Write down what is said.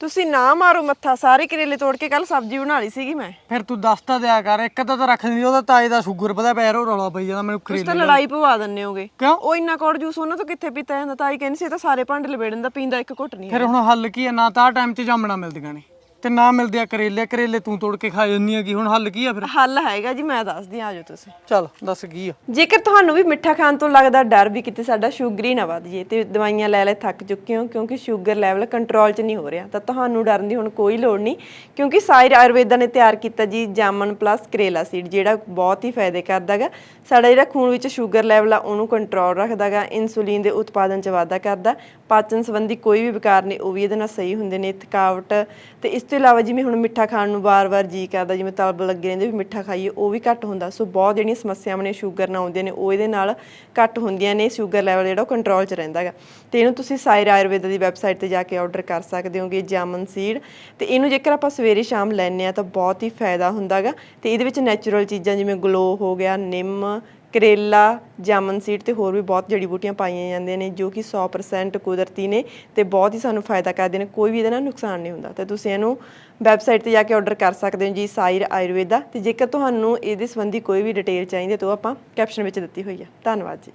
ਤੁਸੀਂ ਨਾ ਮਾਰੋ ਮੱਥਾ ਸਾਰੇ ਕਰੇਲੇ ਤੋੜ ਕੇ ਕੱਲ ਸਬਜ਼ੀ ਬਣਾ ਲਈ ਸੀਗੀ ਮੈਂ। ਫਿਰ ਤੂੰ ਦੱਸ ਤਾਂ ਦਿਆ ਕਰ ਇੱਕ ਤਾਂ ਤਾਂ ਰੱਖ ਦਿੰਦੀ ਉਹਦਾ ਤਾਏ ਦਾ ਸ਼ੂਗਰ ਪਤਾ ਪੈਰ ਉਹ ਰੌਲਾ ਪਈ ਜਾਂਦਾ ਮੈਨੂੰ ਤੁਸੀਂ ਕਰੇਲੇ ਤਾਂ ਲੜਾਈ ਪਵਾ ਦਿੰਨੇ ਹੋਗੇ। ਕਿਉਂ? ਉਹ ਇੰਨਾ ਕੋੜ ਜੂਸ ਉਹਨਾਂ ਤੋਂ ਕਿੱਥੇ ਪੀਤਾ ਜਾਂਦਾ? ਤਾਈ ਕਹਿੰਦੀ ਸੀ ਇਹ ਤਾਂ ਸਾਰੇ ਭਾਂਡੇ ਲਵੇੜਨ ਦਾ ਪੀਂਦਾ ਇੱਕ ਘੁੱਟ ਨਹੀਂ ਫਿਰ ਹੁਣ ਹੱਲ ਕੀ ਹੈ? ਨਾ ਤਾਂ ਟਾਈਮ ਤੇ ਜਾਮਣਾ ਮਿਲਦੀਆਂ ਨੇ। ਤੇ ਨਾ ਮਿਲਦੇ ਆ ਕਰੇਲੇ ਕਰੇਲੇ ਤੂੰ ਤੋੜ ਕੇ ਖਾ ਜਾਂਦੀ ਆ ਕੀ ਹੁਣ ਹੱਲ ਕੀ ਆ ਫਿਰ? ਹੱਲ ਹੈਗਾ ਜੀ ਮੈਂ ਦੱਸਦੀ ਆ ਜਾਓ ਤੁਸੀਂ। ਚੱਲ ਦੱਸ ਕੀ ਆ? ਜੇਕਰ ਤੁਹਾਨੂੰ ਵੀ ਮਿੱਠਾ ਖਾਣ ਤੋਂ ਲੱਗਦਾ ਡਰ ਵੀ ਕਿਤੇ ਸਾਡਾ ਸ਼ੂਗਰ ਹੀ ਨਾ ਵੱਧ ਜੇ ਤੇ ਦਵਾਈਆਂ ਲੈ ਲੈ ਥੱਕ ਚੁੱਕੇ ਹੋ ਕਿਉਂਕਿ ਸ਼ੂਗਰ ਲੈਵਲ ਕੰਟਰੋਲ 'ਚ ਨਹੀਂ ਹੋ ਰਿਹਾ ਤਾਂ ਤੁਹਾਨੂੰ ਡਰਨ ਦੀ ਹੁਣ ਕੋਈ ਲੋੜ ਨਹੀਂ ਕਿਉਂਕਿ ਸਾਇਰ ਆਯੁਰਵੇਦਾ ਨੇ ਤਿਆਰ ਕੀਤਾ ਜੀ ਜਾਮਨ ਪਲੱਸ ਕਰੇਲਾ ਸੀਡ ਜਿਹੜਾ ਬਹੁਤ ਹੀ ਫਾਇਦੇ ਕਰਦਾਗਾ ਸਾਡਾ ਜਿਹੜਾ ਖੂਨ ਵਿੱਚ ਸ਼ੂਗਰ ਲੈਵਲ ਆ ਉਹਨੂੰ ਕੰਟਰੋਲ ਰੱਖਦਾਗਾ ਇਨਸੂਲਿਨ ਦੇ ਉਤਪਾਦਨ 'ਚ ਵਾਧਾ ਕਰਦਾ ਪਾਚਨ ਸੰਬੰਧੀ ਕੋਈ ਵੀ ਵਿਕਾਰ ਨੇ ਉਹ ਵੀ ਇਹਦੇ ਨਾਲ ਸਹੀ ਹੁੰਦੇ ਨੇ ਥਕਾਵਟ ਤੇ ਇਸ ਤੋਂ ਇਲਾਵਾ ਜਿਵੇਂ ਹੁਣ ਮਿੱਠਾ ਖਾਣ ਨੂੰ ਵਾਰ-ਵਾਰ ਜੀ ਕਰਦਾ, ਜਿਵੇਂ ਤਲਬ ਲੱਗੇ ਰਹਿੰਦੇ, ਵੀ ਮਿੱਠਾ ਖਾਈਏ, ਉਹ ਵੀ ਘੱਟ ਹੁੰਦਾ। ਸੋ ਬਹੁਤ ਜਿਹੜੀਆਂ ਸਮੱਸਿਆਵਾਂ ਨੇ, ਸ਼ੂਗਰ ਨਾਲ ਆਉਂਦੀਆਂ ਨੇ, ਉਹ ਇਹਦੇ ਨਾਲ ਘੱਟ ਹੁੰਦੀਆਂ ਨੇ, ਸ਼ੂਗਰ ਲੈਵਲ ਜਿਹੜਾ ਉਹ ਕੰਟਰੋਲ 'ਚ ਰਹਿੰਦਾ ਹੈਗਾ ਤੇ ਇਹਨੂੰ ਤੁਸੀਂ ਸਾਇਰ ਆਯੁਰਵੇਦਾ ਦੀ ਵੈਬਸਾਈਟ ਤੇ ਜਾ ਕੇ ਆਰਡਰ ਕਰ ਸਕਦੇ ਹੋਗੇ, ਜਾਮਨ ਸੀਡ ਤੇ ਇਹਨੂੰ ਜੇਕਰ ਆਪਾਂ ਸਵੇਰੇ ਸ਼ਾਮ ਲੈਂਦੇ ਆ ਤਾਂ ਬਹੁਤ ਹੀ ਫਾਇਦਾ ਹੁੰਦਾਗਾ ਤੇ ਇਹਦੇ ਵਿੱਚ ਨੈਚੁਰਲ ਚੀਜ਼ਾਂ ਜਿਵੇਂ ਗਲੋ ਹੋ ਗਿਆ, ਨਿੰਮ ਕਰੇਲਾ, ਜਾਮਨ ਸੀਡ ਤੇ ਹੋਰ ਵੀ ਬਹੁਤ ਜੜੀ ਬੂਟੀਆਂ ਪਾਈਆਂ ਜਾਂਦੀਆਂ ਨੇ ਜੋ ਕਿ 100% ਕੁਦਰਤੀ ਨੇ ਤੇ ਬਹੁਤ ਹੀ ਸਾਨੂੰ ਫਾਇਦਾ ਕਰਦੇ ਨੇ, ਕੋਈ ਵੀ ਇਹਦੇ ਨਾਲ ਨੁਕਸਾਨ ਨਹੀਂ ਹੁੰਦਾ। ਤੇ ਤੁਸੀਂ ਇਹਨੂੰ ਵੈਬਸਾਈਟ ਤੇ ਜਾ ਕੇ ਆਰਡਰ ਕਰ ਸਕਦੇ ਹੋ ਜੀ, ਸਾਇਰ ਆਯੁਰਵੇਦਾ। ਤੇ ਜੇਕਰ ਤੁਹਾਨੂੰ ਇਹਦੇ ਸੰਬੰਧੀ ਕੋਈ ਵੀ ਡਿਟੇਲ ਚਾਹੀਦੀ ਹੈ ਤਾਂ ਉਹ ਆਪਾਂ ਕੈਪਸ਼ਨ ਵਿੱਚ ਦਿੱਤੀ ਹੋਈ ਹੈ। ਧੰਨਵਾਦ ਜੀ।